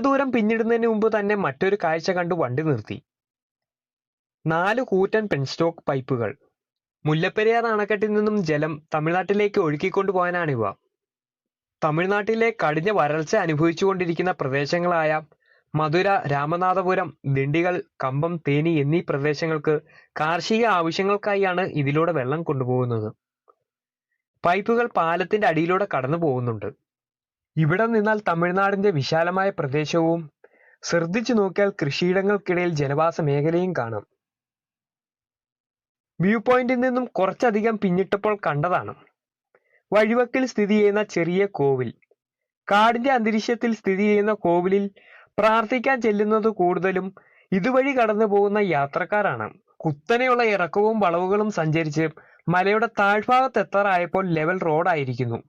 ദൂരം പിന്നിടുന്നതിന് മുമ്പ് തന്നെ മറ്റൊരു കാഴ്ച കണ്ടു വണ്ടി നിർത്തി. നാല് കൂറ്റൻ പെൻസ്റ്റോക്ക് പൈപ്പുകൾ. മുല്ലപ്പെരിയാർ അണക്കെട്ടിൽ നിന്നും ജലം തമിഴ്നാട്ടിലേക്ക് ഒഴുക്കിക്കൊണ്ടു പോകാനാണിവ. തമിഴ്നാട്ടിലെ കടിഞ്ഞ വരൾച്ച അനുഭവിച്ചുകൊണ്ടിരിക്കുന്ന പ്രദേശങ്ങളായ മധുര രാമനാഥപുരം ദിണ്ടികൾ കമ്പം തേനി എന്നീ പ്രദേശങ്ങൾക്ക് കാർഷിക ആവശ്യങ്ങൾക്കായാണ് ഇതിലൂടെ വെള്ളം കൊണ്ടുപോകുന്നത്. പൈപ്പുകൾ പാലത്തിന്റെ അടിയിലൂടെ കടന്നു പോകുന്നുണ്ട് ഇവിടെ നിന്നാൽ തമിഴ്നാടിന്റെ വിശാലമായ പ്രദേശവും ശ്രദ്ധിച്ചു നോക്കിയാൽ കൃഷിയിടങ്ങൾക്കിടയിൽ ജനവാസ മേഖലയും കാണാം. വ്യൂ പോയിന്റിൽ നിന്നും കുറച്ചധികം പിന്നിട്ടപ്പോൾ കണ്ടതാണ്. വഴിവക്കിൽ സ്ഥിതി ചെയ്യുന്ന ചെറിയ കോവിൽ. കാടിന്റെ അന്തരീക്ഷത്തിൽ സ്ഥിതി ചെയ്യുന്ന കോവിലിൽ പ്രാർത്ഥിക്കാൻ ചെല്ലുന്നത് കൂടുതലും ഇതുവഴി കടന്നു പോകുന്ന യാത്രക്കാരാണ്. കുത്തനെയുള്ള ഇറക്കവും വളവുകളും സഞ്ചരിച്ച് മലയുടെ താഴ്ഭാഗത്ത് എത്താറായപ്പോൾ ലെവൽ റോഡായിരിക്കുന്നു.